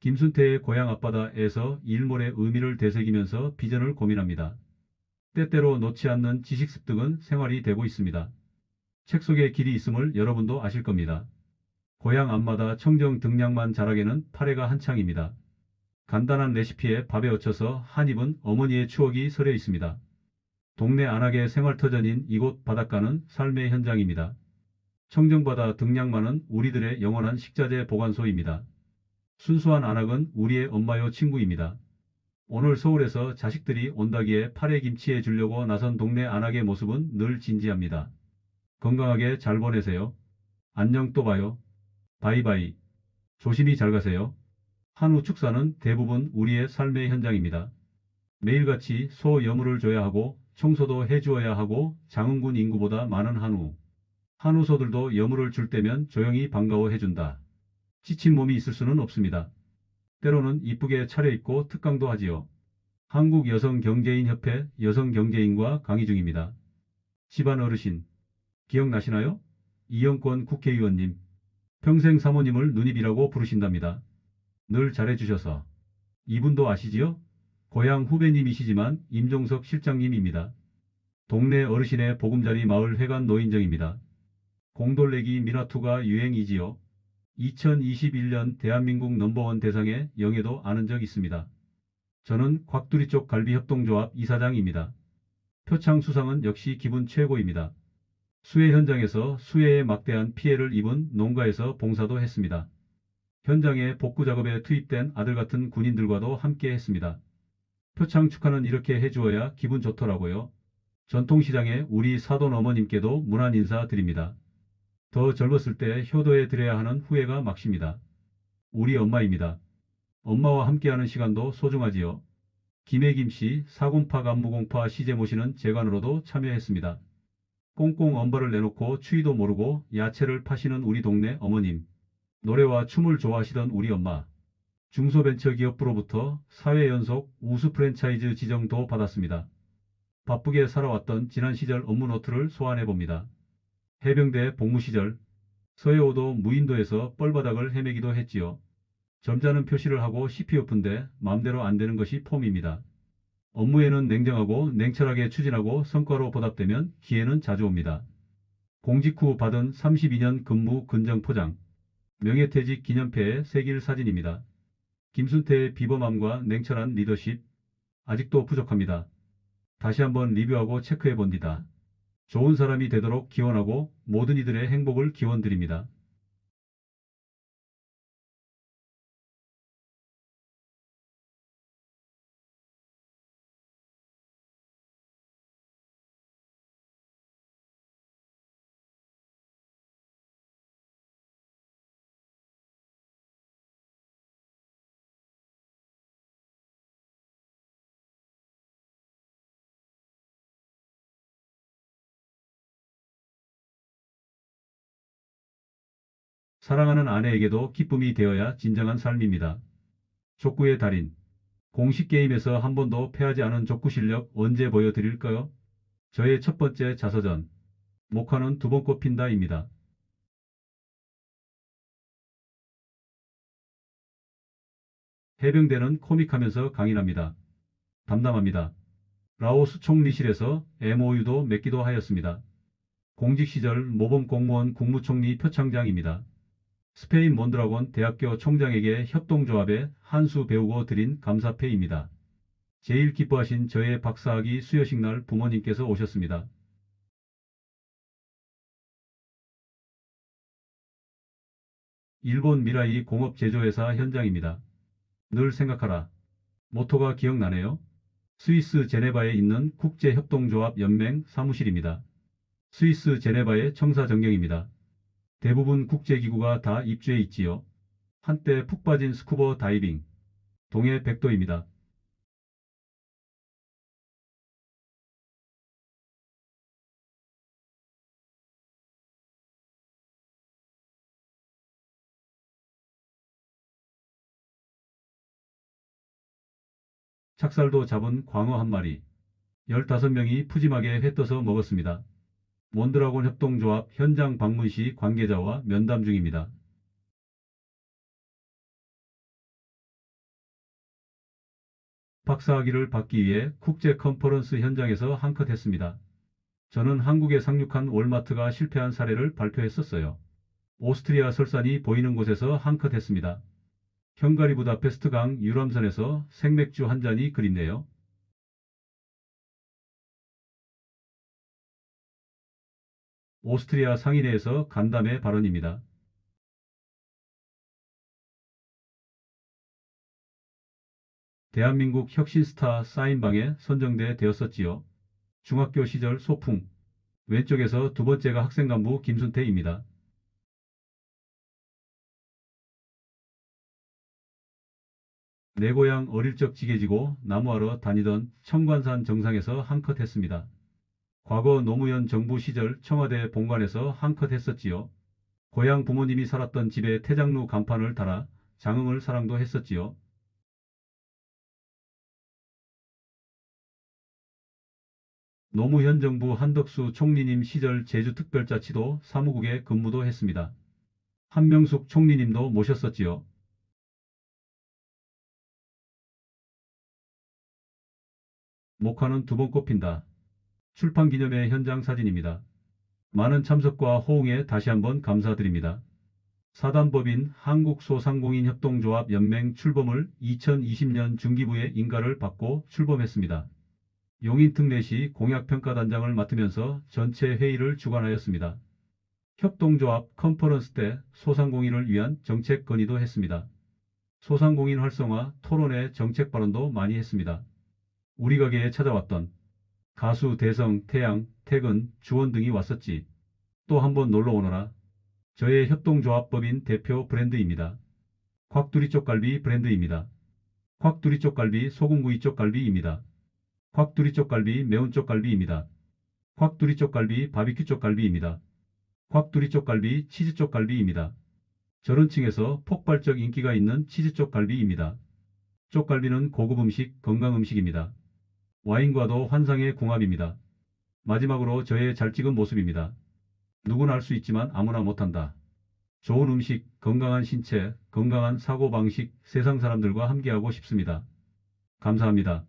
김순태의 고향 앞바다에서 일몰의 의미를 되새기면서 비전을 고민합니다. 때때로 놓지 않는 지식 습득은 생활이 되고 있습니다. 책 속에 길이 있음을 여러분도 아실 겁니다. 고향 앞마다 청정 등량만 자라게는 파래가 한창입니다. 간단한 레시피에 밥에 얹혀서 한 입은 어머니의 추억이 서려 있습니다. 동네 안악의 생활터전인 이곳 바닷가는 삶의 현장입니다. 청정바다 등량만은 우리들의 영원한 식자재 보관소입니다. 순수한 안악은 우리의 엄마요 친구입니다. 오늘 서울에서 자식들이 온다기에 파래 김치해 주려고 나선 동네 안악의 모습은 늘 진지합니다. 건강하게 잘 보내세요. 안녕 또 봐요. 바이바이. 조심히 잘 가세요. 한우 축사는 대부분 우리의 삶의 현장입니다. 매일같이 소 여물을 줘야 하고 청소도 해주어야 하고 장흥군 인구보다 많은 한우. 한우소들도 여물을 줄 때면 조용히 반가워해준다. 지친 몸이 있을 수는 없습니다. 때로는 이쁘게 차려입고 특강도 하지요. 한국여성경제인협회 여성경제인과 강의 중입니다. 집안 어르신 기억나시나요? 이영권 국회의원님 평생 사모님을 누님이라고 부르신답니다. 늘 잘해주셔서 이분도 아시지요? 고향 후배님이시지만 임종석 실장님입니다. 동네 어르신의 보금자리 마을 회관 노인정입니다. 공돌레기 미나투가 유행이지요. 2021년 대한민국 넘버원 대상에 영예도 아는 적 있습니다. 저는 곽두리 쪽 갈비협동조합 이사장입니다. 표창 수상은 역시 기분 최고입니다. 수해 현장에서 수해에 막대한 피해를 입은 농가에서 봉사도 했습니다. 현장에 복구 작업에 투입된 아들 같은 군인들과도 함께 했습니다. 표창 축하는 이렇게 해주어야 기분 좋더라고요. 전통시장에 우리 사돈 어머님께도 문안 인사 드립니다. 더 젊었을 때 효도해 드려야 하는 후회가 막십니다. 우리 엄마입니다. 엄마와 함께하는 시간도 소중하지요. 김해김씨, 사군파 간무공파 시제 모시는 재관으로도 참여했습니다. 꽁꽁 엄벌을 내놓고 추위도 모르고 야채를 파시는 우리 동네 어머님. 노래와 춤을 좋아하시던 우리 엄마. 중소벤처기업부로부터 사회 연속 우수 프랜차이즈 지정도 받았습니다. 바쁘게 살아왔던 지난 시절 업무 노트를 소환해 봅니다. 해병대 복무 시절 서해오도 무인도에서 뻘바닥을 헤매기도 했지요. 점잖은 표시를 하고 CPF인데 마음대로 안 되는 것이 폼입니다. 업무에는 냉정하고 냉철하게 추진하고 성과로 보답되면 기회는 자주 옵니다. 공직 후 받은 32년 근무 근정 포장 명예퇴직 기념패의 새길 사진입니다. 김순태의 비범함과 냉철한 리더십 아직도 부족합니다. 다시 한번 리뷰하고 체크해 본디다. 좋은 사람이 되도록 기원하고 모든 이들의 행복을 기원드립니다. 사랑하는 아내에게도 기쁨이 되어야 진정한 삶입니다. 족구의 달인. 공식 게임에서 한 번도 패하지 않은 족구 실력 언제 보여드릴까요? 저의 첫 번째 자서전. 목화는 두 번 꼽힌다입니다. 해병대는 코믹하면서 강인합니다. 담담합니다. 라오스 총리실에서 MOU도 맺기도 하였습니다. 공직 시절 모범 공무원 국무총리 표창장입니다. 스페인 몬드라곤 대학교 총장에게 협동조합에 한수 배우고 드린 감사패입니다. 제일 기뻐하신 저의 박사학위 수여식 날 부모님께서 오셨습니다. 일본 미라이 공업 제조회사 현장입니다. 늘 생각하라. 모토가 기억나네요. 스위스 제네바에 있는 국제협동조합 연맹 사무실입니다. 스위스 제네바의 청사 전경입니다. 대부분 국제기구가 다 입주해 있지요. 한때 푹 빠진 스쿠버 다이빙. 동해 백도입니다. 착살도 잡은 광어 한 마리. 15명이 푸짐하게 회 떠서 먹었습니다. 몬드라곤 협동조합 현장 방문 시 관계자와 면담 중입니다. 박사학위를 받기 위해 국제 컨퍼런스 현장에서 한컷 했습니다. 저는 한국에 상륙한 월마트가 실패한 사례를 발표했었어요. 오스트리아 설산이 보이는 곳에서 한컷 했습니다. 헝가리 부다페스트 강 유람선에서 생맥주 한 잔이 그립네요. 오스트리아 상인회에서 간담회 발언입니다. 대한민국 혁신스타 사인방에 선정돼 되었었지요. 중학교 시절 소풍. 왼쪽에서 두 번째가 학생 간부 김순태입니다. 내 고향 어릴 적 지게지고 나무하러 다니던 청관산 정상에서 한컷 했습니다. 과거 노무현 정부 시절 청와대 본관에서 한컷 했었지요. 고향 부모님이 살았던 집에 태장루 간판을 달아 장흥을 사랑도 했었지요. 노무현 정부 한덕수 총리님 시절 제주특별자치도 사무국에 근무도 했습니다. 한명숙 총리님도 모셨었지요. 목화는 두 번 꼽힌다. 출판기념회 현장 사진입니다. 많은 참석과 호응에 다시 한번 감사드립니다. 사단법인 한국소상공인협동조합 연맹 출범을 2020년 중기부의 인가를 받고 출범했습니다. 용인특례시 공약평가단장을 맡으면서 전체 회의를 주관하였습니다. 협동조합 컨퍼런스 때 소상공인을 위한 정책 건의도 했습니다. 소상공인 활성화 토론회 정책 발언도 많이 했습니다. 우리 가게에 찾아왔던 가수 대성, 태양, 태근, 주원 등이 왔었지. 또 한번 놀러 오너라. 저의 협동조합법인 대표 브랜드입니다. 곽두리 쪽갈비 브랜드입니다. 곽두리 쪽갈비 소금구이 쪽갈비입니다. 곽두리 쪽갈비 매운 쪽갈비입니다. 곽두리 쪽갈비 바비큐 쪽갈비입니다. 곽두리 쪽갈비 치즈 쪽갈비입니다. 저런 층에서 폭발적 인기가 있는 치즈 쪽갈비입니다. 쪽갈비는 고급 음식, 건강 음식입니다. 와인과도 환상의 궁합입니다. 마지막으로 저의 잘 찍은 모습입니다. 누구나 할 수 있지만 아무나 못한다. 좋은 음식, 건강한 신체, 건강한 사고방식, 세상 사람들과 함께하고 싶습니다. 감사합니다.